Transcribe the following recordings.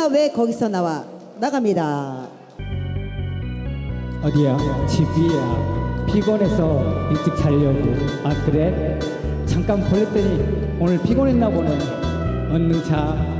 네가 왜 거기서 나와 나갑니다. 어디야? 집이야. 피곤해서 일찍 자려고. 아 그래? 잠깐 볼랬더니 오늘 피곤했나 보네. 얼른 자.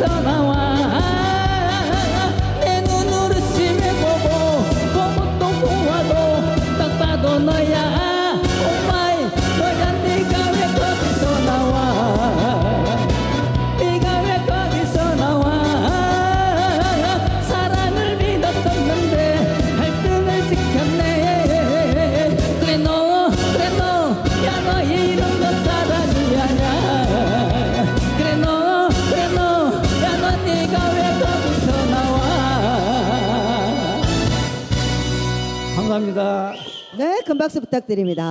거기 감사합니다. 네, 큰 박수 부탁드립니다.